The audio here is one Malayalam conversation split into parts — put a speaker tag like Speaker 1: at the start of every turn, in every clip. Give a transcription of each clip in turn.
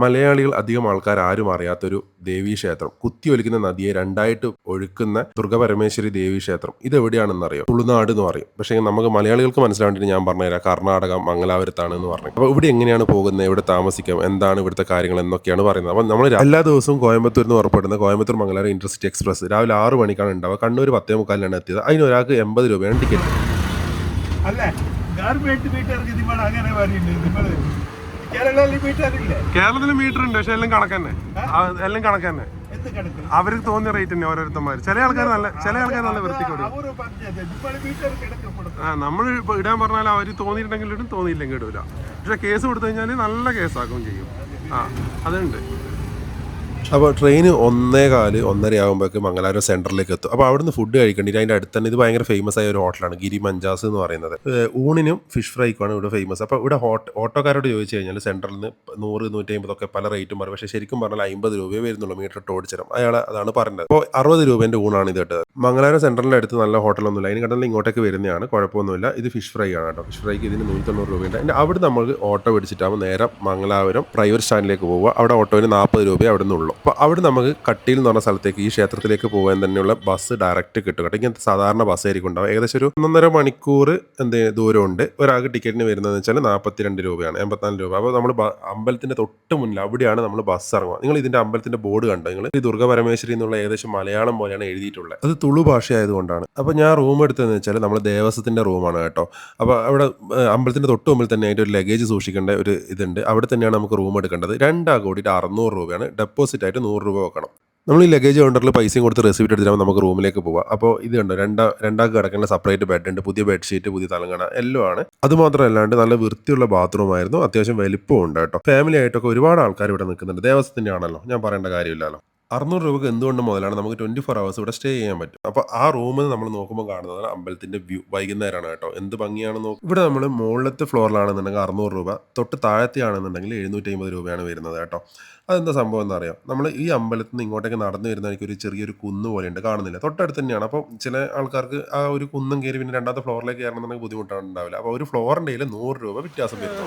Speaker 1: മലയാളികൾ അധികം ആൾക്കാർ ആരും അറിയാത്തൊരു ദേവീക്ഷേത്രം കുത്തിയൊലിക്കുന്ന നദിയെ രണ്ടായിട്ട് ഒഴുക്കുന്ന ദുർഗപരമേശ്വരി ദേവീക്ഷേത്രം ഇത് എവിടെയാണെന്ന് അറിയാം തുളുനാട് എന്ന് പറയും. പക്ഷേ നമുക്ക് മലയാളികൾക്ക് മനസ്സിലാവേണ്ടി ഞാൻ പറഞ്ഞുതരാം. കർണാടക മംഗലാപുരത്താണ് എന്ന് പറഞ്ഞു. അപ്പോൾ ഇവിടെ എങ്ങനെയാണ് പോകുന്നത്? ഇവിടെ താമസിക്കാം? എന്താണ് ഇവിടുത്തെ കാര്യങ്ങൾ എന്നൊക്കെയാണ് പറയുന്നത്. അപ്പോൾ നമ്മൾ എല്ലാ ദിവസവും കോയമ്പത്തൂർ എന്ന് പുറപ്പെടുന്ന കോയമ്പത്തൂർ മംഗലാപുരം ഇന്റർസിറ്റി എക്സ്പ്രസ് രാവിലെ ആറ് മണിക്കാണ് ഉണ്ടാവുക. കണ്ണൂർ പത്തേ മുക്കാലിനാണ് എത്തിയത്. അതിന് ഒരാൾക്ക് എൺപത് രൂപയാണ് ടിക്കറ്റ്.
Speaker 2: അല്ലേ? അങ്ങനെ കേരളത്തിൽ മീറ്റർ
Speaker 3: ഉണ്ട് പക്ഷെ എല്ലാം കണക്കന്നെ. എല്ലാം
Speaker 2: കണക്കന്നെ.
Speaker 3: അവർക്ക് തോന്നിയ റേറ്റ് തന്നെ ഓരോരുത്തന്മാര്. ചില ആൾക്കാർ നല്ല ചില ആൾക്കാർ നല്ല വൃത്തി കൊടുക്കും. ആ നമ്മൾ ഇടാൻ പറഞ്ഞാൽ അവർ തോന്നിയിട്ടുണ്ടെങ്കിൽ ഇടും തോന്നിയില്ലെങ്കിൽ ഇടൂല. പക്ഷെ കേസ് കൊടുത്തു കഴിഞ്ഞാൽ നല്ല കേസാക്കും ചെയ്യും. ആ അതുണ്ട്.
Speaker 1: അപ്പോൾ ട്രെയിൻ ഒന്നേ കാൽ ഒന്നര ആകുമ്പോഴേക്ക് മംഗലാപുരം സെന്ററിലേക്ക് എത്തും. അപ്പോൾ അവിടുന്ന് ഫുഡ് കഴിക്കേണ്ടി അതിന്റെ അടുത്ത് തന്നെ ഇത് ഭയങ്കര ഫേമസ് ആയ ഒരു ഹോട്ടലാണ് ഗിരി മഞ്ചാസ് എന്ന് പറയുന്നത്. ഊണിനും ഫിഷ് ഫ്രൈക്കുമാണ് ഇവിടെ ഫേമസ് അപ്പോൾ ഇവിടെ ഹോട്ട് ഓട്ടോക്കാരോട് ചോദിച്ചു കഴിഞ്ഞാൽ സെന്ററിൽ നിന്ന് നൂറ് നൂറ്റി അമ്പതൊക്കെ പല റേറ്റും പറയും. പക്ഷേ ശരിക്കും പറഞ്ഞാൽ അമ്പത് രൂപയേ വരുന്നുള്ളൂ മീറ്റർ ഓടിച്ചരം അയാൾ അതാണ് പറഞ്ഞത്. അപ്പോൾ അറുപത് രൂപേന്റെ ഊണാണ് ഇത് കേട്ടത്. മംഗലാപുരം സെന്ററിന്റെ അടുത്ത് നല്ല ഹോട്ടലൊന്നുമില്ല അതിന് കണ്ടാൽ ഇങ്ങോട്ടേക്ക് വരുന്നതാണ് കുഴപ്പമൊന്നുമില്ല. ഇത് ഫിഷ് ഫ്രൈ ആണ് കേട്ടോ. ഫിഷ് ഫ്രൈക്ക് ഇതിന് നൂറ്റി തൊണ്ണൂറ് രൂപയുണ്ട്. അതിന്റെ അവിടെ നമ്മൾ ഓട്ടോ പിടിച്ചിട്ടാകുമ്പോൾ നേരെ മംഗലാപുരം പ്രൈവറ്റ് സ്റ്റാൻഡിലേക്ക് പോവുക. അവിടെ ഓട്ടോയിന് നാൽപ്പത് രൂപയെ അവിടെ നിന്നുള്ളൂ അപ്പോൾ അവിടെ നമുക്ക് കട്ടിയിൽ എന്ന് പറഞ്ഞ സ്ഥലത്തേക്ക് ഈ ക്ഷേത്രത്തിലേക്ക് പോകാൻ തന്നെയുള്ള ബസ് ഡയറക്റ്റ് കിട്ടും കേട്ടോ. ഇങ്ങനത്തെ സാധാരണ ബസ് ആയിരിക്കും ഉണ്ടാവും ഏകദേശം ഒരു ഒന്നര മണിക്കൂർ എന്ത് ദൂരമുണ്ട്. ഒരാൾക്ക് ടിക്കറ്റിന് വരുന്നതെന്ന് വെച്ചാൽ നാൽപ്പത്തിരണ്ട് രൂപയാണ് എൺപത്തിനാല് രൂപ. അപ്പോൾ നമ്മൾ അമ്പലത്തിന്റെ തൊട്ട് മുന്നിൽ അവിടെയാണ് നമ്മൾ ബസ് ഇറങ്ങുക. നിങ്ങൾ ഇതിന്റെ അമ്പലത്തിന്റെ ബോർഡ് കണ്ടോ? നിങ്ങൾ ഈ ദുർഗ പരമേശ്വരി എന്നുള്ള ഏകദേശം മലയാളം പോലെയാണ് എഴുതിയിട്ടുള്ളത്. അത് തുളു ഭാഷയായതുകൊണ്ടാണ്. അപ്പോൾ ഞാൻ റൂം എടുത്തതെന്ന് വെച്ചാൽ നമ്മൾ ദേവസ്വത്തിന്റെ റൂമാണ് കേട്ടോ. അപ്പോൾ അവിടെ അമ്പലത്തിന്റെ തൊട്ട് മുമ്പിൽ തന്നെ അതിന്റെ ഒരു ലഗേജ് സൂക്ഷിക്കേണ്ട ഒരു ഇതുണ്ട്. അവിടെ തന്നെയാണ് നമുക്ക് റൂം എടുക്കേണ്ടത്. രണ്ടാ കൂടിയിട്ട് അറുന്നൂറ് രൂപയാണ്. ഡെപ്പോസിറ്റ് ആയിട്ട് നൂറ് രൂപ വെക്കണം. നമ്മൾ ഈ ലഗേജ് കൗണ്ടറിൽ പൈസയും കൊടുത്ത് റെസിപ്റ്റ് എടുത്തിട്ട് നമുക്ക് റൂമിലേക്ക് പോവാം. അപ്പോൾ ഇത് കണ്ടോ? രണ്ടാ രണ്ടാൾക്ക് കിടക്കേണ്ട സെപ്പറേറ്റ് ബെഡ് ഉണ്ട്. പുതിയ ബെഡ്ഷീറ്റ് പുതിയ തലങ്ങണ എല്ലാം ആണ്. അത് മാത്രമല്ലാണ്ട് നല്ല വൃത്തിയുള്ള ബാത്റൂം ആയിരുന്നു. അത്യാവശ്യം വലിപ്പവും ഉണ്ട് കേട്ടോ. ഫാമിലി ആയിട്ടൊക്കെ ഒരുപാട് ആൾക്കാർ ഇവിടെ നിൽക്കുന്നുണ്ട്. ദേവസ്വത്തിന്റെ ആണല്ലോ ഞാൻ പറയേണ്ട കാര്യമില്ലല്ലോ. അറുന്നൂറ് രൂപക്ക് എന്തുകൊണ്ട് മുതലാണ് നമുക്ക് ട്വന്റി ഫോർ അവേഴ്സ് ഇവിടെ സ്റ്റേ ചെയ്യാൻ പറ്റും. അപ്പോൾ ആ റൂമിൽ നമ്മൾ നോക്കുമ്പോൾ കാണുന്നത് അമ്പലത്തിന്റെ വ്യൂ വൈകുന്നേരമാണ് കേട്ടോ. എന്ത് ഭംഗിയാണെന്ന് നോക്കും ഇവിടെ നമ്മൾ മുകളിലത്തെ ഫ്ലോറിലാണെന്നുണ്ടെങ്കിൽ അറുന്നൂറ് രൂപ തൊട്ട് താഴത്തെ ആണെന്നുണ്ടെങ്കിൽ എഴുന്നൂറ്റി അമ്പത് രൂപയാണ് വരുന്നത് കേട്ടോ. അതെന്താ സംഭവം എന്ന് അറിയാം? നമ്മൾ ഈ അമ്പലത്തിൽ നിന്ന് ഇങ്ങോട്ടേക്ക് നടന്നു വരുന്ന എനിക്ക് ഒരു ചെറിയൊരു കുന്ന് പോലെയുണ്ട് കാണുന്നില്ല. തൊട്ടടുത്ത് തന്നെയാണ്. അപ്പോൾ ചില ആൾക്കാർക്ക് ആ ഒരു കുന്നും കയറി പിന്നെ രണ്ടാമത്തെ ഫ്ലോറിലേക്ക് കയറണമെന്നുണ്ടെങ്കിൽ ബുദ്ധിമുട്ടാണ് ഉണ്ടാവില്ല അപ്പോൾ ഒരു ഫ്ലോറിന്റെ കയ്യിൽ നൂറ് രൂപ വ്യത്യാസം വരുന്നു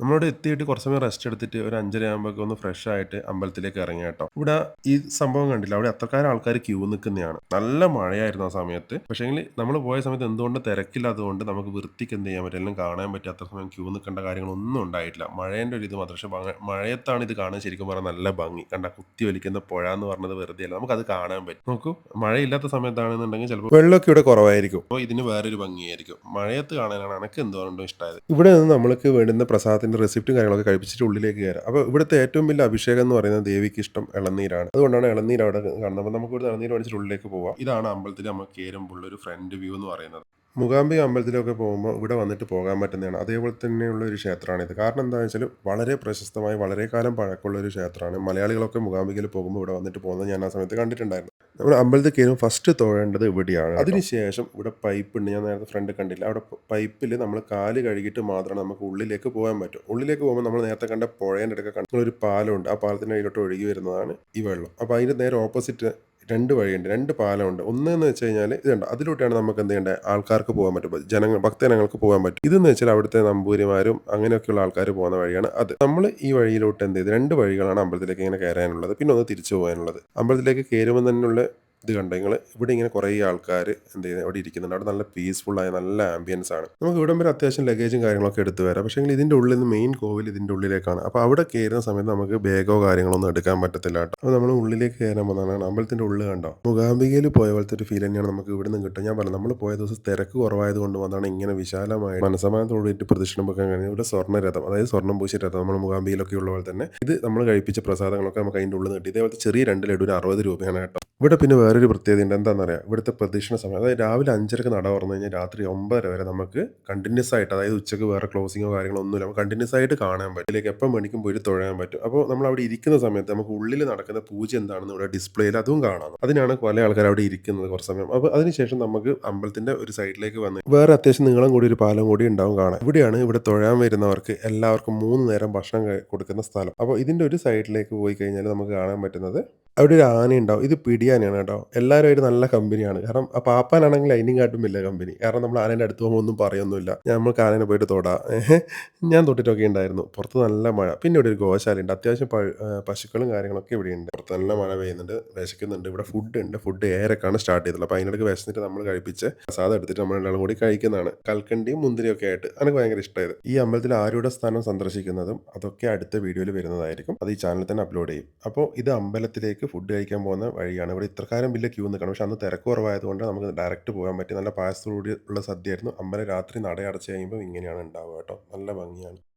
Speaker 1: നമ്മളോട് എത്തിയിട്ട് കുറച്ച് സമയം റെസ്റ്റ് എടുത്തിട്ട് ഒരു അഞ്ചര ആകുമ്പോഴേക്കും ഒന്ന് ഫ്രഷ് ആയിട്ട് അമ്പലത്തിലേക്ക് ഇറങ്ങി കേട്ടോ. ഇവിടെ ഈ സംഭവം കണ്ടില്ല? അവിടെ അത്രക്കാരം ആൾക്കാർ ക്യൂ നിൽക്കുന്നതാണ് നല്ല മഴയായിരുന്നു ആ സമയത്ത്. പക്ഷേങ്കിൽ നമ്മൾ പോയ സമയത്ത് എന്തുകൊണ്ട് തിരക്കില്ലാത്തതുകൊണ്ട് നമുക്ക് വൃത്തിക്ക് എന്ത് ചെയ്യാൻ പറ്റില്ല? എല്ലാം കാണാൻ പറ്റും അത്ര സമയം ക്യൂ നിൽക്കേണ്ട കാര്യങ്ങളൊന്നും ഉണ്ടായിട്ടില്ല. മഴേന്റെ ഒരു ഇത് മാത്രം. പക്ഷേ മഴയത്താണ് ഇത് കാണാൻ ശരിക്കും പറഞ്ഞാൽ നല്ല ഭംഗി. കണ്ട കുത്തി വലിക്കുന്ന പുഴ എന്ന് പറഞ്ഞത് വെറുതെ അല്ല നമുക്കത് കാണാൻ പറ്റും. നോക്കൂ മഴയില്ലാത്ത സമയത്താണെന്നുണ്ടെങ്കിൽ ചിലപ്പോൾ വെള്ളമൊക്കെ ഇവിടെ കുറവായിരിക്കും. അപ്പോൾ ഇതിന് വേറൊരു ഭംഗിയായിരിക്കും. മഴയത്ത് കാണാനാണ് എനിക്ക് എന്തുകൊണ്ടും ഇഷ്ടമായത് ഇവിടെ നിന്ന് നമ്മൾക്ക് വേണ്ടുന്ന പ്രസാദത്തിന്റെ റെസിപ്റ്റും കാര്യങ്ങളൊക്കെ കഴിപ്പിച്ചിട്ട് ഉള്ളിലേക്ക് കയറാം. അപ്പോൾ ഇവിടുത്തെ ഏറ്റവും വലിയ അഭിഷേകം എന്ന് പറയുന്നത് ദേവിക്ക് ഇഷ്ടം ഇളനീരാണ്. അതുകൊണ്ടാണ് ഇളനീര് അവിടെ കാണുന്നത്. അപ്പോൾ നമുക്ക് ഇവിടെ ഇളനീര് മേടിച്ചിട്ട് ഉള്ളിലേക്ക് പോവാം. ഇതാണ് അമ്പലത്തിൽ നമുക്ക് കയറുമ്പോൾ ഒരു ഫ്രണ്ട് വ്യൂ എന്ന് പറയുന്നത്. മൂകാംബിക അമ്പലത്തിലൊക്കെ പോകുമ്പോൾ ഇവിടെ വന്നിട്ട് പോകാൻ പറ്റുന്നതാണ്. അതേപോലെ തന്നെയുള്ള ഒരു ക്ഷേത്രമാണിത് കാരണം എന്താണെന്ന് വെച്ചാൽ വളരെ പ്രശസ്തമായി വളരെ കാലം പഴക്കമുള്ള ഒരു ക്ഷേത്രമാണ്. മലയാളികളൊക്കെ മൂകാംബികയിൽ പോകുമ്പോൾ ഇവിടെ വന്നിട്ട് പോകുന്നത് ഞാൻ ആ സമയത്ത് കണ്ടിട്ടുണ്ടായിരുന്നു. നമ്മൾ അമ്പലത്തിൽ കയറും ഫസ്റ്റ് തൊഴേണ്ടത് ഇവിടെയാണ് അതിനുശേഷം ഇവിടെ പൈപ്പ് ഉണ്ട്. ഞാൻ നേരത്തെ ഫ്രണ്ട് കണ്ടില്ല. അവിടെ പൈപ്പിൽ നമ്മൾ കാൽ കഴുകിയിട്ട് മാത്രമേ നമുക്ക് ഉള്ളിലേക്ക് പോകാൻ പറ്റും. ഉള്ളിലേക്ക് പോകുമ്പോൾ നമ്മൾ നേരത്തെ കണ്ട പുഴേന്റെ അടുക്ക കണ്ട ഒരു പാലമുണ്ട് ആ പാലത്തിന്റെ അടിയിലോട്ട് ഒഴുകി വരുന്നതാണ് ഈ വെള്ളം. അപ്പോൾ അതിന്റെ നേരെ ഓപ്പോസിറ്റ് രണ്ട് വഴിയുണ്ട് രണ്ട് പാലമുണ്ട്. ഒന്ന് എന്ന് വെച്ച് കഴിഞ്ഞാൽ ഇതുണ്ട്. അതിലൂടെയാണ് നമുക്ക് എന്ത് ചെയ്യേണ്ടത്? ആൾക്കാർക്ക് പോകാൻ പറ്റും. ജനങ്ങൾ ഭക്തജനങ്ങൾക്ക് പോകാൻ പറ്റും. ഇതെന്ന് വെച്ചാൽ അവിടുത്തെ നമ്പൂരിമാരും അങ്ങനെയൊക്കെയുള്ള ആൾക്കാർ പോകുന്ന വഴിയാണ് അത്. നമ്മൾ ഈ വഴിയിലോട്ട് എന്ത് ചെയ്ത് രണ്ട് വഴികളാണ് അമ്പലത്തിലേക്ക് ഇങ്ങനെ കയറാനുള്ളത്. പിന്നെ ഒന്ന് തിരിച്ചു പോകാനുള്ളത്. അമ്പലത്തിലേക്ക് കയറുമ്പോൾ തന്നെയുള്ള ഇത് കണ്ടോ? നിങ്ങൾ ഇവിടെ ഇങ്ങനെ കുറേ ആൾക്കാർ എന്ത് ചെയ്യുന്നത് അവിടെ ഇരിക്കുന്നുണ്ട്. അവിടെ നല്ല പീസ്ഫുള്ളായ നല്ല ആംബിയൻസ് ആണ്. നമുക്ക് ഇവിടം വരെ അത്യാവശ്യം ലഗേജും കാര്യങ്ങളൊക്കെ എടുത്ത് വരാം. പക്ഷേ ഇതിന്റെ ഉള്ളിൽ നിന്ന് മെയിൻ കോവിൽ ഇതിന്റെ ഉള്ളിലേക്കാണ്. അപ്പോൾ അവിടെ കയറുന്ന സമയത്ത് നമുക്ക് ബാഗോ കാര്യങ്ങളൊന്നും എടുക്കാൻ പറ്റത്തില്ല കേട്ടോ. അപ്പോൾ നമ്മൾ ഉള്ളിലേക്ക് കയറാൻ പോകുന്നതാണ് അമ്പലത്തിന്റെ ഉള്ളിൽ കണ്ടോ? മുഖാംബികയിൽ പോയ പോലത്തെ ഒരു ഫീൽ തന്നെയാണ് നമുക്ക് ഇവിടെ നിന്ന് കിട്ടും ഞാൻ പറഞ്ഞു നമ്മൾ പോയ ദിവസം തിരക്ക് കുറവായത് കൊണ്ട് വന്നാണ് ഇങ്ങനെ വിശാലമായി മനസ്സമാനത്തോടുകൂടി പ്രദക്ഷിണം വെക്കാൻ കഴിഞ്ഞാൽ ഇവിടെ സ്വർണരഥം അതായത് സ്വർണം പൂശി രഥം നമ്മൾ മുഖാംബിയിലൊക്കെ ഉള്ള പോലെ തന്നെ ഇത് നമ്മൾ കഴിപ്പിച്ച പ്രസാദങ്ങളൊക്കെ നമുക്ക് അതിന്റെ ഉള്ളിൽ നിന്ന് കിട്ടി. ഇതേപോലത്തെ ചെറിയ രണ്ട് ലഡുവിന് അറുപത് രൂപയാണ് കേട്ടോ. ഇവിടെ പിന്നെ വേറൊരു പ്രത്യേകത ഉണ്ട്. എന്താണെന്ന് അറിയാം ഇവിടുത്തെ പ്രദക്ഷിണ സമയം. അതായത് രാവിലെ അഞ്ചരക്ക് നട തുറന്നു കഴിഞ്ഞാൽ രാത്രി ഒമ്പതര വരെ നമുക്ക് കണ്ടിന്യൂസ് ആയിട്ട് അതായത് ഉച്ചയ്ക്ക് വേറെ ക്ലോസിങ്ങോ കാര്യങ്ങളോ ഒന്നുമില്ല. നമുക്ക് കണ്ടിന്യൂസ് ആയിട്ട് കാണാൻ പറ്റും. ഇതിലേക്ക് എപ്പം വേണിക്കും പോയി തുഴയാൻ പറ്റും. അപ്പോൾ നമ്മൾ അവിടെ ഇരിക്കുന്ന സമയത്ത് നമുക്ക് ഉള്ളിൽ നടക്കുന്ന പൂജ എന്താണെന്ന് ഇവിടെ ഡിസ്പ്ലേയിൽ അതും കാണാം. അതിനാണ് പല ആൾക്കാർ അവിടെ ഇരിക്കുന്നത് കുറച്ച് സമയം. അപ്പോൾ അതിനുശേഷം നമുക്ക് അമ്പലത്തിന്റെ ഒരു സൈഡിലേക്ക് വന്ന് വേറെ അത്യാവശ്യം നീളം കൂടി ഒരു പാലം കൂടി ഉണ്ടാവും കാണാം ഇവിടെയാണ് ഇവിടെ തുഴയാൻ വരുന്നവർക്ക് എല്ലാവർക്കും മൂന്ന് നേരം ഭക്ഷണം കൊടുക്കുന്ന സ്ഥലം. അപ്പോൾ ഇതിന്റെ ഒരു സൈഡിലേക്ക് പോയി കഴിഞ്ഞാൽ നമുക്ക് കാണാൻ പറ്റുന്നത് അവിടെ ഒരു ആന ഉണ്ടാവും. ഇത് പിടിയാനയാണ് കേട്ടോ. എല്ലാവരും ഒരു നല്ല കമ്പനിയാണ്. കാരണം ആ പാപ്പാനാണെങ്കിൽ കാട്ടും വലിയ കമ്പനി. കാരണം നമ്മൾ ആനേന്റെ അടുത്ത് പോകുമ്പോൾ ഒന്നും പറയൊന്നുമില്ല. നമുക്ക് ആനേനെ പോയിട്ട് തൊടാം. ഞാൻ തൊട്ടിട്ടൊക്കെ ഉണ്ടായിരുന്നു. പുറത്ത് നല്ല മഴ. പിന്നെ ഇവിടെ ഒരു ഗോശാല ഉണ്ട് അത്യാവശ്യം പശുക്കളും കാര്യങ്ങളൊക്കെ ഇവിടെ ഉണ്ട്. പുറത്ത് നല്ല മഴ പെയ്യുന്നുണ്ട്. വിശക്കുന്നുണ്ട്. ഇവിടെ ഫുഡ് ഉണ്ട്. ഫുഡ് ഏറെക്കാണ് സ്റ്റാർട്ട് ചെയ്തിട്ടുള്ളത്. അപ്പോൾ അതിനിടയ്ക്ക് വിശന്നിട്ട് നമ്മൾ കഴിപ്പിച്ച് പ്രസാദം എടുത്തിട്ട് നമ്മൾ രണ്ടാളും കൂടി കഴിക്കുന്നതാണ്. കൽക്കണ്ടിയും മുന്തിരിയും ഒക്കെ ആയിട്ട് എനിക്ക് ഭയങ്കര ഇഷ്ടമായത് ഈ അമ്പലത്തിൽ ആരുടെ സ്ഥാനം സന്ദർശിക്കുന്നതും അതൊക്കെ അടുത്ത വീഡിയോയിൽ വരുന്നതായിരിക്കും. അത് ഈ ചാനലിൽ തന്നെ അപ്ലോഡ് ചെയ്യും. അപ്പോൾ ഇത് അമ്പലത്തിലേക്ക് ഫുഡ് കഴിക്കാൻ പോകുന്ന വഴിയാണ്. ഇവിടെ ഇത്രക്കാരം വലിയ ക്യൂ നിൽക്കണം. പക്ഷെ അന്ന് തിരക്ക് കുറവായതുകൊണ്ട് നമുക്ക് ഡയറക്റ്റ് പോകാൻ പറ്റി നല്ല പായസത്തോടുകൂടി ഉള്ള സദ്യയായിരുന്നു. അമ്പലം രാത്രി നട അടച്ച് കഴിയുമ്പോൾ ഇങ്ങനെയാണ് ഉണ്ടാവുക കേട്ടോ. നല്ല ഭംഗിയാണ്.